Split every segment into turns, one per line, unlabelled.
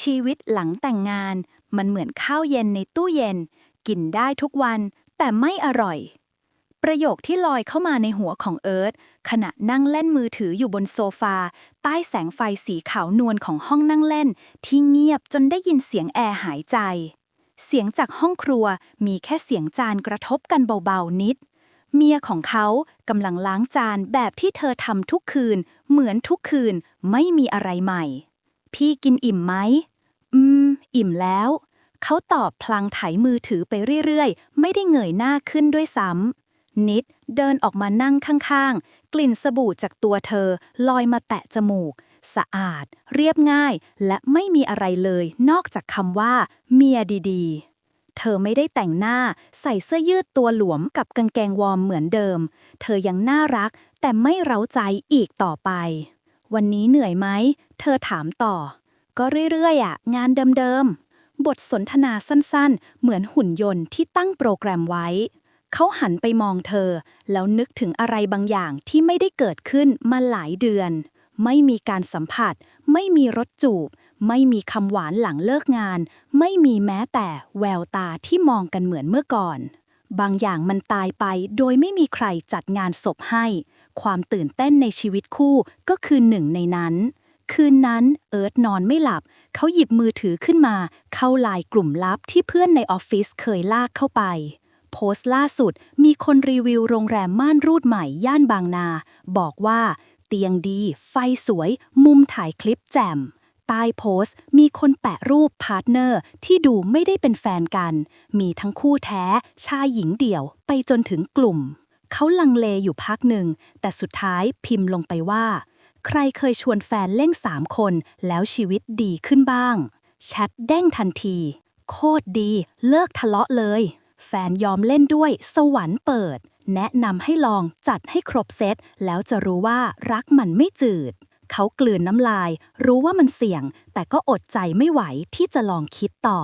ชีวิตหลังแต่งงาน มันเหมือนข้าวเย็นในตู้เย็น กินได้ทุกวันแต่ไม่อร่อย ประโยคที่ลอยเข้ามาในหัวของเอิร์ธขณะนั่งเล่นมือถืออยู่บนโซฟา ใต้แสงไฟสีขาวนวลของห้องนั่งเล่น ที่เงียบจนได้ยินเสียงแอร์หายใจ เสียงจากห้องครัวมีแค่เสียงจานกระทบกันเบาๆนิด เมียของเขากำลังล้างจานแบบที่เธอทำทุกคืน เหมือนทุกคืนไม่มีอะไรใหม่พี่กินอิ่มไหม อืม อิ่มแล้ว เขาตอบพลางไถมือถือไปเรื่อยๆ ไม่ได้เงยหน้าขึ้นด้วยซ้ำ นิดเดินออกมานั่งข้างๆ กลิ่นสบู่จากตัวเธอ ลอยมาแตะจมูก สะอาด เรียบง่าย และไม่มีอะไรเลย นอกจากคำว่า เมียดีๆเธอไม่ได้แต่งหน้าใส่เสื้อยืดตัวหลวมกับกางเกงวอร์มเหมือนเดิม เธอยังน่ารักแต่ไม่เร้าใจอีกต่อไป วันนี้เหนื่อยไหม เธอถามต่อ ก็เรื่อยๆอะงานเดิมๆ บทสนทนาสั้นๆ เหมือนหุ่นยนต์ที่ตั้งโปรแกรมไว้ เขาหันไปมองเธอ แล้วนึกถึงอะไรบางอย่างที่ไม่ได้เกิดขึ้นมาหลายเดือน ไม่มีการสัมผัส ไม่มีรสจูบ ไม่มีคำหวานหลังเลิกงาน ไม่มีแม้แต่แววตาที่มองกันเหมือนเมื่อก่อน บางอย่างมันตายไปโดยไม่มีใครจัดงานศพให้ ความตื่นเต้นในชีวิตคู่ก็คือหนึ่งในนั้น คืนนั้นเอิร์ธนอนไม่หลับ เขาหยิบมือถือขึ้นมา เข้าไลน์กลุ่มลับที่เพื่อนในออฟฟิศเคยลากเข้าไป โพสต์ล่าสุดมีคนรีวิวโรงแรมม่านรูดใหม่ย่านบางนา บอกว่าเตียงดี ไฟสวย มุมถ่ายคลิปแจ่มใต้โพสต์มีคนแปะรูปพาร์ทเนอร์ที่ดูไม่ได้เป็นแฟนกัน มีทั้งคู่แท้ ชายหญิงเดี่ยว ไปจนถึงกลุ่ม เขาลังเลอยู่พักหนึ่ง แต่สุดท้ายพิมพ์ลงไปว่า ใครเคยชวนแฟนเล่นสามคนแล้วชีวิตดีขึ้นบ้าง แชทเด้งทันที โคตรดี เลิกทะเลาะเลย แฟนยอมเล่นด้วยสวรรค์เปิด แนะนำให้ลองจัดให้ครบเซต แล้วจะรู้ว่ารักมันไม่จืด เขากลืนน้ำลาย รู้ว่ามันเสี่ยง แต่ก็อดใจไม่ไหวที่จะลองคิดต่อ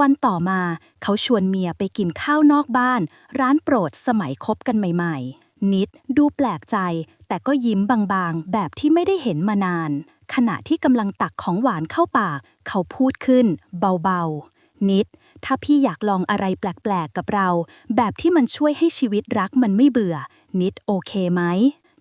วันต่อมาเขาชวนเมียไปกินข้าวนอกบ้าน ร้านโปรดสมัยคบกันใหม่ ๆนิดดูแปลกใจ แต่ก็ยิ้มบางๆ แบบที่ไม่ได้เห็นมานาน ขณะที่กำลังตักของหวานเข้าปาก เขาพูดขึ้น เบาๆ นิด ถ้าพี่อยากลองอะไรแปลกๆ กับเรา แบบที่มันช่วยให้ชีวิตรักมันไม่เบื่อ นิดโอเคไหม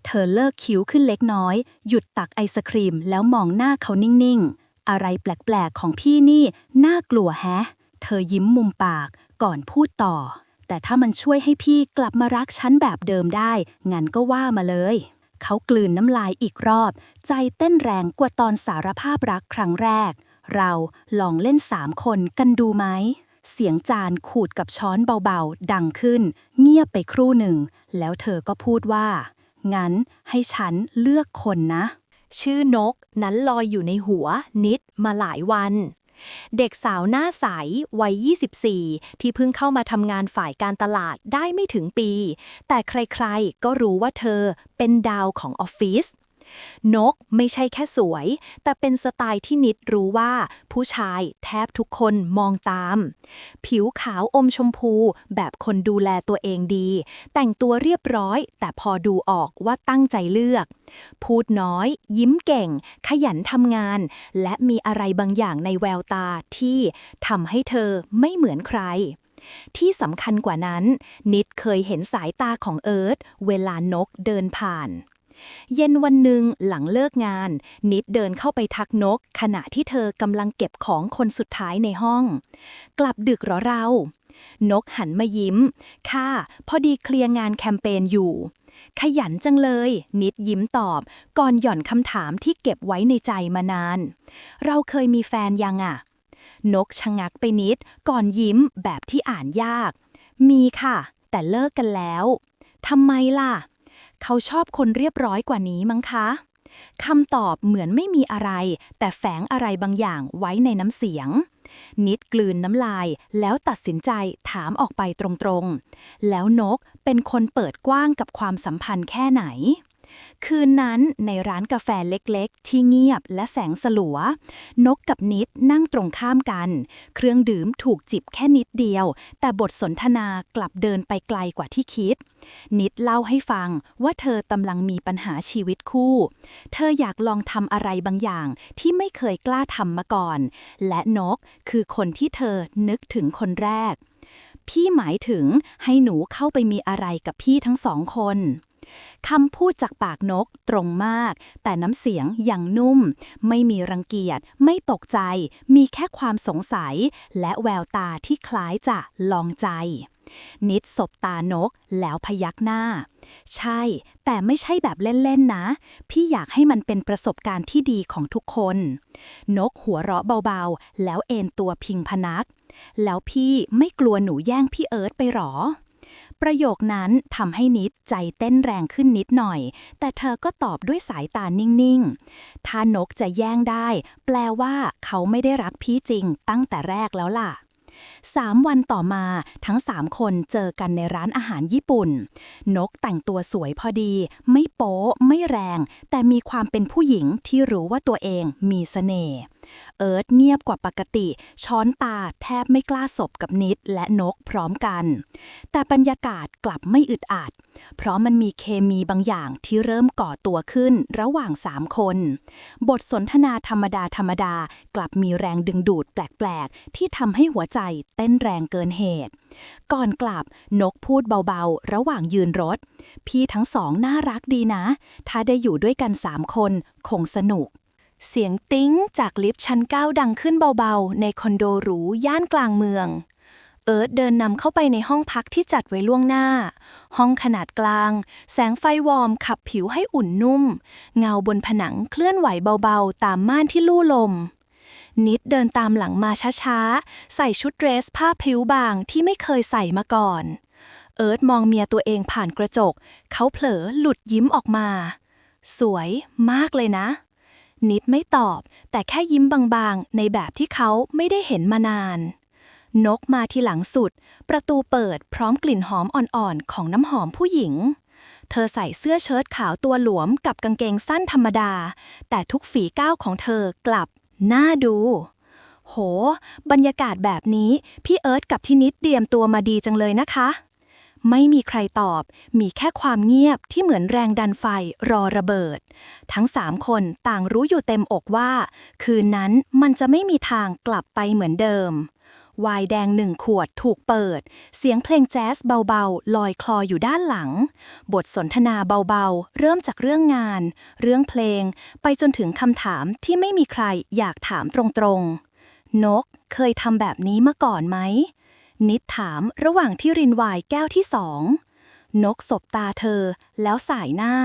เธอเลิกคิ้วขึ้นเล็กน้อย หยุดตักไอศครีมแล้วมองหน้าเขานิ่งๆ อะไรแปลกๆ ของพี่นี่น่ากลัวแฮะ เธอยิ้มมุมปากก่อนพูดต่อแต่ถ้ามันช่วยให้พี่กลับมารักฉันแบบเดิมได้ งั้นก็ว่ามาเลย เขากลืนน้ำลายอีกรอบ ใจเต้นแรงกว่าตอนสารภาพรักครั้งแรก เราลองเล่นสามคนกันดูไหม เสียงจานขูดกับช้อนเบาๆ ดังขึ้น เงียบไปครู่หนึ่ง แล้วเธอก็พูดว่า งั้นให้ฉันเลือกคนนะ ชื่อนกนั้นลอยอยู่ในหัวนิดมาหลายวัน เด็กสาวหน้าใสวัย 24 ที่เพิ่งเข้ามาทำงานฝ่ายการตลาดได้ไม่ถึงปี แต่ใครๆก็รู้ว่าเธอเป็นดาวของออฟฟิศ นกไม่ใช่แค่สวย แต่เป็นสไตล์ที่นิดรู้ว่า ผู้ชายแทบทุกคนมองตาม ผิวขาวอมชมพู แบบคนดูแลตัวเองดี แต่งตัวเรียบร้อย แต่พอดูออกว่าตั้งใจเลือก พูดน้อย ยิ้มเก่ง ขยันทำงาน และมีอะไรบางอย่างในแววตาที่ทำให้เธอไม่เหมือนใครที่สำคัญกว่านั้น นิดเคยเห็นสายตาของเอิร์ธเวลานกเดินผ่าน เย็นวันหนึ่งหลังเลิกงาน นิดเดินเข้าไปทักนก ขณะที่เธอกำลังเก็บของคนสุดท้ายในห้อง กลับดึกหรอเรา นกหันมายิ้ม ค่ะ พอดีเคลียร์งานแคมเปญอยู่ ขยันจังเลย นิดยิ้มตอบ ก่อนหย่อนคำถามที่เก็บไว้ในใจมานาน เราเคยมีแฟนยังอะนกชะงักไปนิด ก่อนยิ้มแบบที่อ่านยาก มีค่ะ แต่เลิกกันแล้วทำไมล่ะ เขาชอบคนเรียบร้อยกว่านี้มั้งคะคำตอบเหมือนไม่มีอะไร แต่แฝงอะไรบางอย่างไว้ในน้ำเสียง นิดกลืนน้ำลาย แล้วตัดสินใจถามออกไปตรงๆ แล้วนกเป็นคนเปิดกว้างกับความสัมพันธ์แค่ไหน คืนนั้นในร้านกาแฟเล็กๆ ที่เงียบและแสงสลัว นกกับนิดนั่งตรงข้ามกัน เครื่องดื่มถูกจิบแค่นิดเดียว แต่บทสนทนากลับเดินไปไกลกว่าที่คิด นิดเล่าให้ฟังว่าเธอกำลังมีปัญหาชีวิตคู่ เธออยากลองทำอะไรบางอย่างที่ไม่เคยกล้าทำมาก่อน และนกคือคนที่เธอนึกถึงคนแรกพี่หมายถึงให้หนูเข้าไปมีอะไรกับพี่ทั้งสองคน คำพูดจากปากนกตรงมาก แต่น้ำเสียงอย่างนุ่ม ไม่มีรังเกียจ ไม่ตกใจ มีแค่ความสงสัย และแววตาที่คล้ายจะลองใจ นิดสบตานกแล้วพยักหน้า ใช่ แต่ไม่ใช่แบบเล่นๆนะ พี่อยากให้มันเป็นประสบการณ์ที่ดีของทุกคน นกหัวเราะเบาๆ แล้วเอนตัวพิงพนัก แล้วพี่ไม่กลัวหนูแย่งพี่เอิร์ธไปหรอ ประโยคนั้นทำให้นิดใจเต้นแรงขึ้นนิดหน่อย แต่เธอก็ตอบด้วยสายตานิ่งๆ ถ้านกจะแย่งได้ แปลว่าเขาไม่ได้รักพี่จริงตั้งแต่แรกแล้วล่ะสามวันต่อมาทั้งสามคนเจอกันในร้านอาหารญี่ปุ่น นกแต่งตัวสวยพอดี ไม่โป๊ไม่แรง แต่มีความเป็นผู้หญิงที่รู้ว่าตัวเองมีเสน่ห์ เอิร์ธเงียบกว่าปกติ ช้อนตาแทบไม่กล้าสบกับนิดและนกพร้อมกัน แต่บรรยากาศกลับไม่อึดอัด เพราะมันมีเคมีบางอย่างที่เริ่มก่อตัวขึ้นระหว่างสามคน บทสนทนาธรรมดาธรรมดากลับมีแรงดึงดูดแปลกๆ ที่ทำให้หัวใจเต้นแรงเกินเหตุ ก่อนกลับนกพูดเบาๆ ระหว่างยืนรถ พี่ทั้งสองน่ารักดีนะ ถ้าได้อยู่ด้วยกันสามคน คงสนุก เสียงติ้งจากลิฟต์ชั้นเก้าดังขึ้นเบาๆ ในคอนโดหรูย่านกลางเมือง เอิร์ธเดินนำเข้าไปในห้องพักที่จัดไว้ล่วงหน้า ห้องขนาดกลาง แสงไฟวอร์มขับผิวให้อุ่นนุ่ม เงาบนผนังเคลื่อนไหวเบาๆ ตามม่านที่ลู่ลม นิดเดินตามหลังมาช้าๆ ใส่ชุดเดรสผ้าผิวบางที่ไม่เคยใส่มาก่อน เอิร์ธมองเมียตัวเองผ่านกระจก เขาเผลอหลุดยิ้มออกมา สวยมากเลยนะ นิดไม่ตอบ แต่แค่ยิ้มบางๆ ในแบบที่เขาไม่ได้เห็นมานาน นกมาที่หลังสุด ประตูเปิดพร้อมกลิ่นหอมอ่อนๆ ของน้ำหอมผู้หญิง เธอใส่เสื้อเชิ้ตขาวตัวหลวมกับกางเกงสั้นธรรมดา แต่ทุกฝีก้าวของเธอกลับน่าดู โห บรรยากาศแบบนี้ พี่เอิร์ธกับที่นิดเตรียมตัวมาดีจังเลยนะคะ ไม่มีใครตอบ มีแค่ความเงียบที่เหมือนแรงดันไฟรอระเบิด ทั้งสามคนต่างรู้อยู่เต็มอกว่า คืนนั้นมันจะไม่มีทางกลับไปเหมือนเดิมวายแดงหนึ่งขวดถูกเปิด เสียงเพลงแจ๊สเบาๆ ลอยคลออยู่ด้านหลัง บทสนทนาเบาๆ เริ่มจากเรื่องงาน เรื่องเพลง ไปจนถึงคำถามที่ไม่มีใครอยากถามตรงๆ นกเคยทำแบบนี้มาก่อนไหม นิดถามระหว่างที่รินไวายแก้วที่สอง นกสบตาเธอ แล้วสายหน้า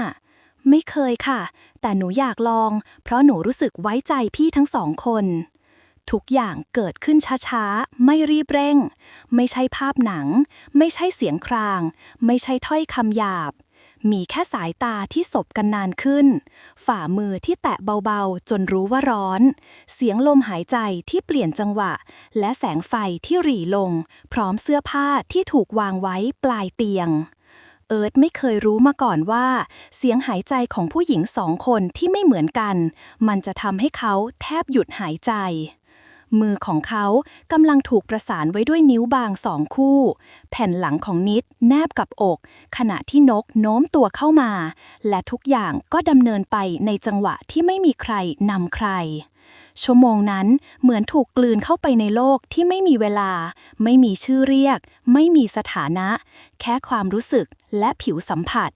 ไม่เคยค่ะ แต่หนูอยากลอง เพราะหนูรู้สึกไว้ใจพี่ทั้งสองคน ทุกอย่างเกิดขึ้นช้าๆ ไม่รีบเร่ง ไม่ใช่ภาพหนัง ไม่ใช่เสียงคราง ไม่ใช่ถ้อยคำหยาบ มีแค่สายตาที่สบกันนานขึ้น ฝ่ามือที่แตะเบาๆ จนรู้ว่าร้อน เสียงลมหายใจที่เปลี่ยนจังหวะ และแสงไฟที่หรี่ลง พร้อมเสื้อผ้าที่ถูกวางไว้ปลายเตียง เอิร์ธไม่เคยรู้มาก่อนว่า เสียงหายใจของผู้หญิงสองคนที่ไม่เหมือนกัน มันจะทำให้เขาแทบหยุดหายใจ มือของเขากำลังถูกประสานไว้ด้วยนิ้วบางสองคู่ แผ่นหลังของนิดแนบกับอก ขณะที่นกโน้มตัวเข้ามา และทุกอย่างก็ดำเนินไปในจังหวะที่ไม่มีใครนำใคร ชั่วโมงนั้นเหมือนถูกกลืนเข้าไปในโลกที่ไม่มีเวลา ไม่มีชื่อเรียก ไม่มีสถานะ แค่ความรู้สึกและผิวสัมผัส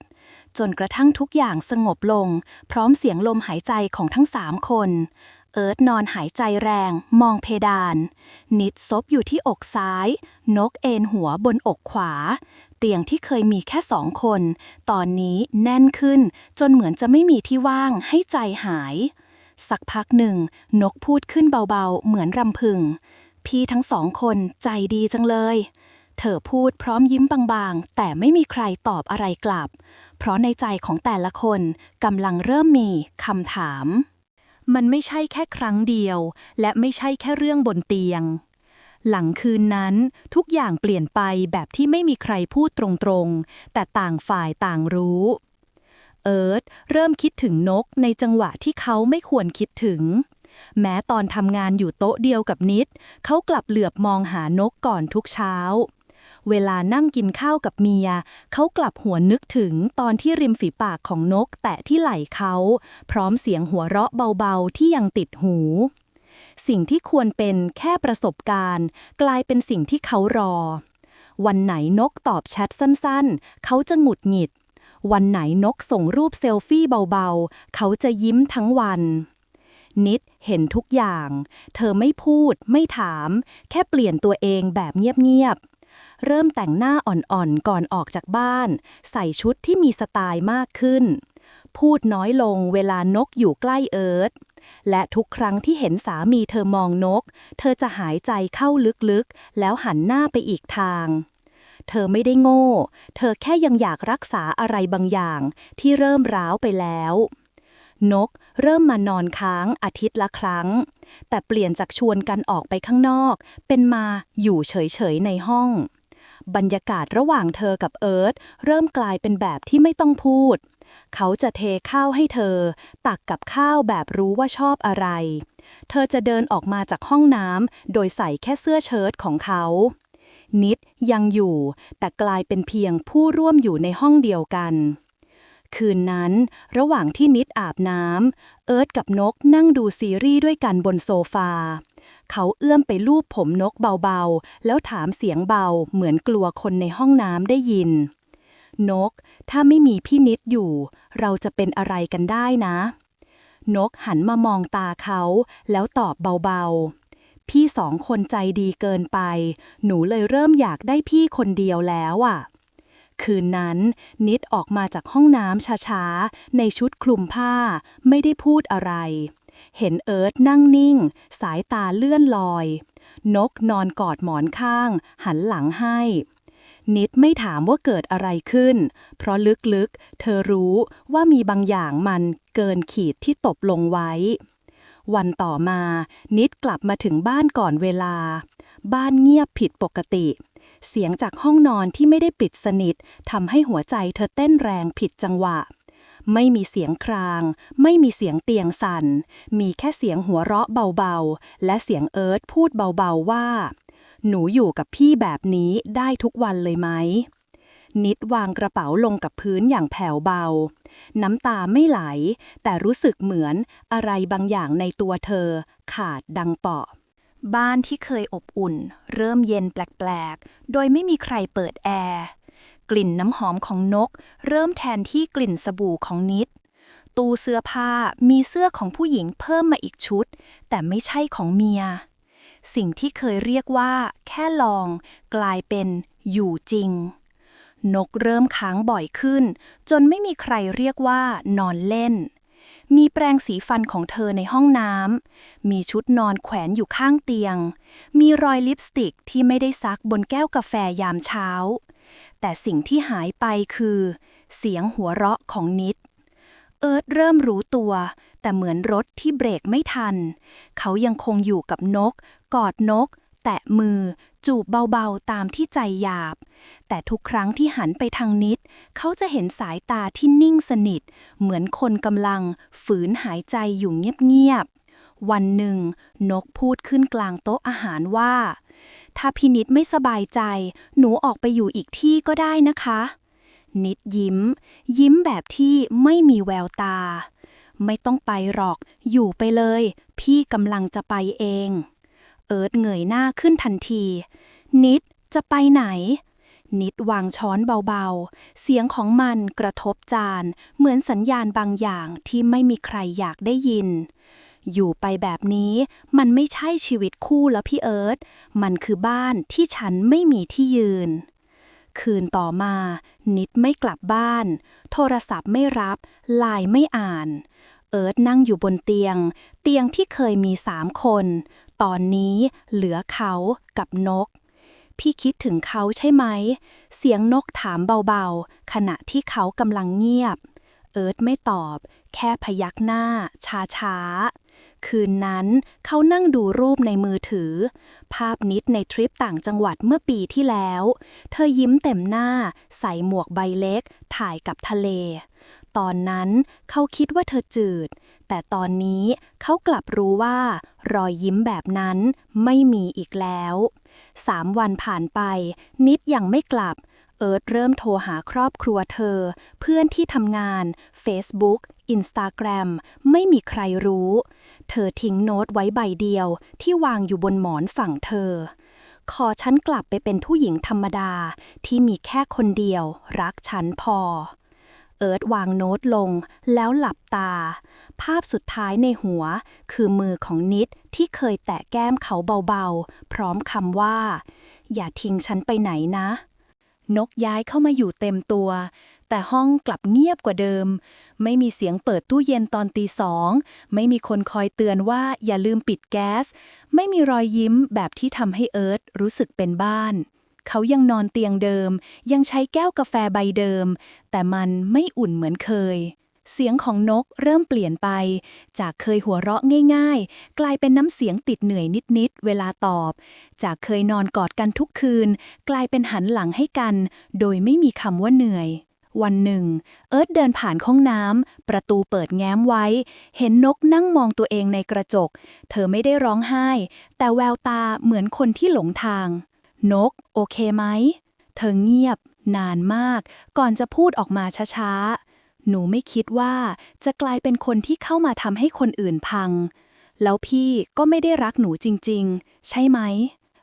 จนกระทั่งทุกอย่างสงบลง พร้อมเสียงลมหายใจของทั้งสามคน เอิร์ธนอนหายใจแรง มองเพดาน นิดซบอยู่ที่อกซ้าย นกเอนหัวบนอกขวา เตียงที่เคยมีแค่สองคน ตอนนี้แน่นขึ้น จนเหมือนจะไม่มีที่ว่างให้ใจหาย สักพักหนึ่ง นกพูดขึ้นเบาๆ เหมือนรำพึง พี่ทั้งสองคนใจดีจังเลย เธอพูดพร้อมยิ้มบางๆ แต่ไม่มีใครตอบอะไรกลับ เพราะในใจของแต่ละคนกำลังเริ่มมีคำถาม มันไม่ใช่แค่ครั้งเดียว และไม่ใช่แค่เรื่องบนเตียง หลังคืนนั้นทุกอย่างเปลี่ยนไปแบบที่ไม่มีใครพูดตรงๆ แต่ต่างฝ่ายต่างรู้ เอิร์ธเริ่มคิดถึงนกในจังหวะที่เขาไม่ควรคิดถึง แม้ตอนทำงานอยู่โต๊ะเดียวกับนิด เขากลับเหลือบมองหานกก่อนทุกเช้า เวลานั่งกินข้าวกับเมีย เขากลับหัวนึกถึงตอนที่ริมฝีปากของนกแตะที่ไหล่เขา พร้อมเสียงหัวเราะเบาๆที่ยังติดหู สิ่งที่ควรเป็นแค่ประสบการณ์ กลายเป็นสิ่งที่เขารอ วันไหนนกตอบแชทสั้นๆ เขาจะหงุดหงิด วันไหนนกส่งรูปเซลฟี่เบาๆ เขาจะยิ้มทั้งวันนิดเห็นทุกอย่าง เธอไม่พูด ไม่ถาม แค่เปลี่ยนตัวเองแบบเงียบๆ เริ่มแต่งหน้าอ่อนๆก่อนออกจากบ้าน ใส่ชุดที่มีสไตล์มากขึ้น พูดน้อยลงเวลานกอยู่ใกล้เอิร์ธและทุกครั้งที่เห็นสามีเธอมองนก เธอจะหายใจเข้าลึกๆ แล้วหันหน้าไปอีกทาง เธอไม่ได้โง่ เธอแค่ยังอยากรักษาอะไรบางอย่างที่เริ่มร้าวไปแล้ว นกเริ่มมานอนค้างอาทิตย์ละครั้ง แต่เปลี่ยนจากชวนกันออกไปข้างนอก เป็นมาอยู่เฉยๆในห้อง บรรยากาศระหว่างเธอกับเอิร์ธเริ่มกลายเป็นแบบที่ไม่ต้องพูด เขาจะเทข้าวให้เธอ ตักกับข้าวแบบรู้ว่าชอบอะไร เธอจะเดินออกมาจากห้องน้ำโดยใส่แค่เสื้อเชิ้ตของเขานิดยังอยู่ แต่กลายเป็นเพียงผู้ร่วมอยู่ในห้องเดียวกัน คืนนั้น ระหว่างที่นิดอาบน้ำเอิร์ธกับนกนั่งดูซีรีส์ด้วยกันบนโซฟา เขาเอื้อมไปลูบผมนกเบาๆ แล้วถามเสียงเบาเหมือนกลัวคนในห้องน้ำได้ยิน นก ถ้าไม่มีพี่นิดอยู่ เราจะเป็นอะไรกันได้นะ นกหันมามองตาเขา แล้วตอบเบาๆพี่สองคนใจดีเกินไป หนูเลยเริ่มอยากได้พี่คนเดียวแล้วอะ คืนนั้น นิดออกมาจากห้องน้ำช้าๆ ในชุดคลุมผ้า ไม่ได้พูดอะไร เห็นเอิร์ธนั่งนิ่ง สายตาเลื่อนลอย นกนอนกอดหมอนข้าง หันหลังให้ นิดไม่ถามว่าเกิดอะไรขึ้น เพราะลึกๆ เธอรู้ว่ามีบางอย่างมันเกินขีดที่ตบลงไว้ วันต่อมา นิดกลับมาถึงบ้านก่อนเวลา บ้านเงียบผิดปกติ เสียงจากห้องนอนที่ไม่ได้ปิดสนิททำให้หัวใจเธอเต้นแรงผิดจังหวะ ไม่มีเสียงคราง ไม่มีเสียงเตียงสั่น มีแค่เสียงหัวเราะเบาๆ และเสียงเอิร์ธพูดเบาๆว่า หนูอยู่กับพี่แบบนี้ได้ทุกวันเลยไหมนิดวางกระเป๋าลงกับพื้นอย่างแผ่วเบา น้ำตาไม่ไหล แต่รู้สึกเหมือนอะไรบางอย่างในตัวเธอ ขาดดังเปาะ บ้านที่เคยอบอุ่น เริ่มเย็นแปลกๆ โดยไม่มีใครเปิดแอร์ กลิ่นน้ำหอมของนก เริ่มแทนที่กลิ่นสบู่ของนิด ตู้เสื้อผ้ามีเสื้อของผู้หญิงเพิ่มมาอีกชุด แต่ไม่ใช่ของเมีย สิ่งที่เคยเรียกว่า แค่ลอง กลายเป็นอยู่จริง นกเริ่มค้างบ่อยขึ้น จนไม่มีใครเรียกว่านอนเล่น มีแปรงสีฟันของเธอในห้องน้ำ มีชุดนอนแขวนอยู่ข้างเตียง มีรอยลิปสติกที่ไม่ได้ซักบนแก้วกาแฟยามเช้า แต่สิ่งที่หายไปคือ เสียงหัวเราะของนิด เอิร์ธเริ่มรู้ตัว แต่เหมือนรถที่เบรกไม่ทัน เขายังคงอยู่กับนก กอดนก แตะมือ จูบเบาๆตามที่ใจหยาบ แต่ทุกครั้งที่หันไปทางนิด เขาจะเห็นสายตาที่นิ่งสนิท เหมือนคนกำลังฝืนหายใจอยู่เงียบๆ วันหนึ่ง นกพูดขึ้นกลางโต๊ะอาหารว่า ถ้าพี่นิดไม่สบายใจ หนูออกไปอยู่อีกที่ก็ได้นะคะ นิดยิ้ม ยิ้มแบบที่ไม่มีแววตา ไม่ต้องไปหรอก อยู่ไปเลย พี่กำลังจะไปเอง อิร์ธเงยหน้าขึ้นทันที นิดจะไปไหน นิดวางช้อนเบาๆ เสียงของมันกระทบจาน เหมือนสัญญาณบางอย่างที่ไม่มีใครอยากได้ยิน อยู่ไปแบบนี้มันไม่ใช่ชีวิตคู่แล้วพี่เอิร์ธมันคือบ้านที่ฉันไม่มีที่ยืนคืนต่อมา นิดไม่กลับบ้าน โทรศัพท์ไม่รับไลน์ไม่อ่าน เอิร์ธนั่งอยู่บนเตียง เตียงที่เคยมีสามคน ตอนนี้เหลือเขากับนก พี่คิดถึงเขาใช่ไหม เสียงนกถามเบาๆ ขณะที่เขากำลังเงียบ เอิร์ธไม่ตอบ แค่พยักหน้า ช้าๆ คืนนั้นเขานั่งดูรูปในมือถือ ภาพนิดในทริปต่างจังหวัดเมื่อปีที่แล้ว เธอยิ้มเต็มหน้า ใส่หมวกใบเล็ก ถ่ายกับทะเลตอนนั้นเขาคิดว่าเธอจืด แต่ตอนนี้เขากลับรู้ว่า รอยยิ้มแบบนั้นไม่มีอีกแล้วสามวันผ่านไป นิดยังไม่กลับ เอิร์ธเริ่มโทรหาครอบครัวเธอ เพื่อนที่ทำงาน Facebook Instagram ไม่มีใครรู้ เธอทิ้งโน้ตไว้ใบเดียวที่วางอยู่บนหมอนฝั่งเธอ ขอฉันกลับไปเป็นผู้หญิงธรรมดาที่มีแค่คนเดียว รักฉันพอ เอิร์ธวางโน้ตลงแล้วหลับตา ภาพสุดท้ายในหัว คือมือของนิดที่เคยแตะแก้มเขาเบาๆ พร้อมคำว่า อย่าทิ้งฉันไปไหนนะ นกย้ายเข้ามาอยู่เต็มตัว แต่ห้องกลับเงียบกว่าเดิม ไม่มีเสียงเปิดตู้เย็นตอนตีสอง ไม่มีคนคอยเตือนว่าอย่าลืมปิดแก๊ส ไม่มีรอยยิ้มแบบที่ทำให้เอิร์ธรู้สึกเป็นบ้านเขายังนอนเตียงเดิม ยังใช้แก้วกาแฟใบเดิม แต่มันไม่อุ่นเหมือนเคย เสียงของนกเริ่มเปลี่ยนไป จากเคยหัวเราะง่าย ๆ กลายเป็นน้ำเสียงติดเหนื่อยนิดๆ เวลาตอบ จากเคยนอนกอดกันทุกคืน กลายเป็นหันหลังให้กัน โดยไม่มีคำว่าเหนื่อย วันหนึ่ง เอิร์ธเดินผ่านห้องน้ำประตูเปิดแง้มไว้ เห็นนกนั่งมองตัวเองในกระจก เธอไม่ได้ร้องไห้ แต่แววตาเหมือนคนที่หลงทาง นก โอเคไหม เธอเงียบ นานมาก ก่อนจะพูดออกมาช้าๆ หนูไม่คิดว่าจะกลายเป็นคนที่เข้ามาทำให้คนอื่นพัง แล้วพี่ก็ไม่ได้รักหนูจริง ๆ ใช่ไหม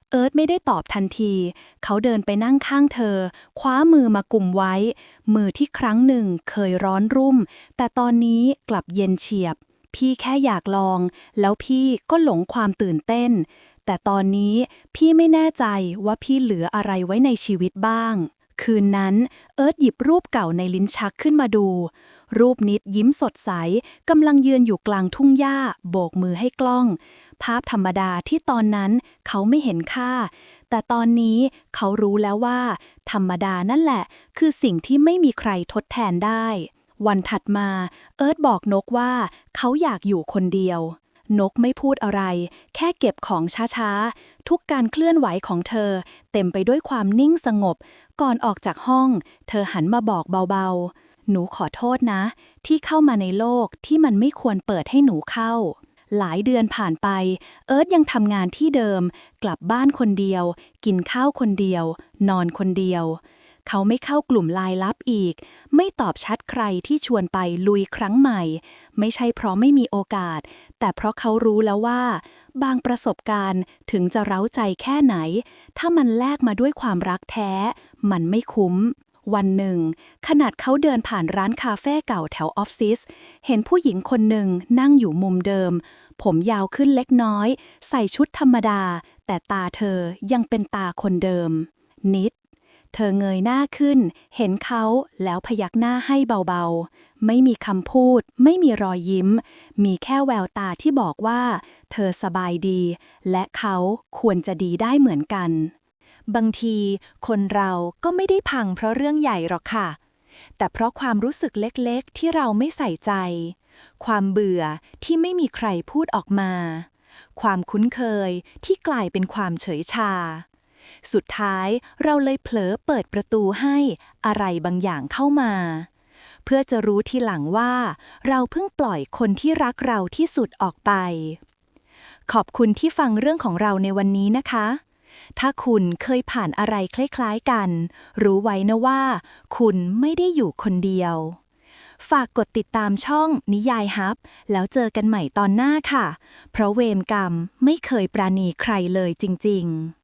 เอิร์ธไม่ได้ตอบทันที เขาเดินไปนั่งข้างเธอ คว้ามือมากุมไว้ มือที่ครั้งหนึ่งเคยร้อนรุ่ม แต่ตอนนี้กลับเย็นเฉียบ พี่แค่อยากลอง แล้วพี่ก็หลงความตื่นเต้น แต่ตอนนี้พี่ไม่แน่ใจว่าพี่เหลืออะไรไว้ในชีวิตบ้าง คืนนั้น เอิร์ธหยิบรูปเก่าในลิ้นชักขึ้นมาดู รูปนิดยิ้มสดใสกำลังยืนอยู่กลางทุ่งหญ้า โบกมือให้กล้อง ภาพธรรมดาที่ตอนนั้นเขาไม่เห็นค่า แต่ตอนนี้เขารู้แล้วว่า ธรรมดานั่นแหละ คือสิ่งที่ไม่มีใครทดแทนได้ วันถัดมา เอิร์ธบอกนกว่า เขาอยากอยู่คนเดียว นกไม่พูดอะไร แค่เก็บของช้าๆ ทุกการเคลื่อนไหวของเธอ เต็มไปด้วยความนิ่งสงบ ก่อนออกจากห้อง เธอหันมาบอกเบาๆ หนูขอโทษนะ ที่เข้ามาในโลกที่มันไม่ควรเปิดให้หนูเข้า หลายเดือนผ่านไป เอิร์ธยังทำงานที่เดิม กลับบ้านคนเดียว กินข้าวคนเดียว นอนคนเดียว เขาไม่เข้ากลุ่มลายลับอีก ไม่ตอบแชัดใครที่ชวนไปลุยครั้งใหม่ ไม่ใช่เพราะไม่มีโอกาส แต่เพราะเขารู้แล้วว่า บางประสบการณ์ถึงจะเร้าใจแค่ไหน ถ้ามันแลกมาด้วยความรักแท้ มันไม่คุ้มวันหนึ่ง ขนาดเขาเดินผ่านร้านคาเฟ่เก่าแถวออฟฟิศเห็นผู้หญิงคนหนึ่งนั่งอยู่มุมเดิม ผมยาวขึ้นเล็กน้อย ใส่ชุดธรรมดา แต่ตาเธอยังเป็นตาคนเดิม นิด เธอเงยหน้าขึ้น เห็นเขาแล้วพยักหน้าให้เบาๆ ไม่มีคำพูด ไม่มีรอยยิ้ม มีแค่แววตาที่บอกว่า เธอสบายดี และเขาควรจะดีได้เหมือนกัน บางที คนเราก็ไม่ได้พังเพราะเรื่องใหญ่หรอกค่ะ แต่เพราะความรู้สึกเล็กๆ ที่เราไม่ใส่ใจ ความเบื่อที่ไม่มีใครพูดออกมา ความคุ้นเคยที่กลายเป็นความเฉยชา สุดท้ายเราเลยเผลอเปิดประตูให้อะไรบางอย่างเข้ามา เพื่อจะรู้ทีหลังว่า เราเพิ่งปล่อยคนที่รักเราที่สุดออกไป ขอบคุณที่ฟังเรื่องของเราในวันนี้นะคะ ถ้าคุณเคยผ่านอะไรคล้ายๆกัน รู้ไว้นะว่า คุณไม่ได้อยู่คนเดียวฝากกดติดตามช่องนิยายฮับ แล้วเจอกันใหม่ตอนหน้าค่ะ เพราะเวรกรรมไม่เคยปราณีใครเลยจริง ๆ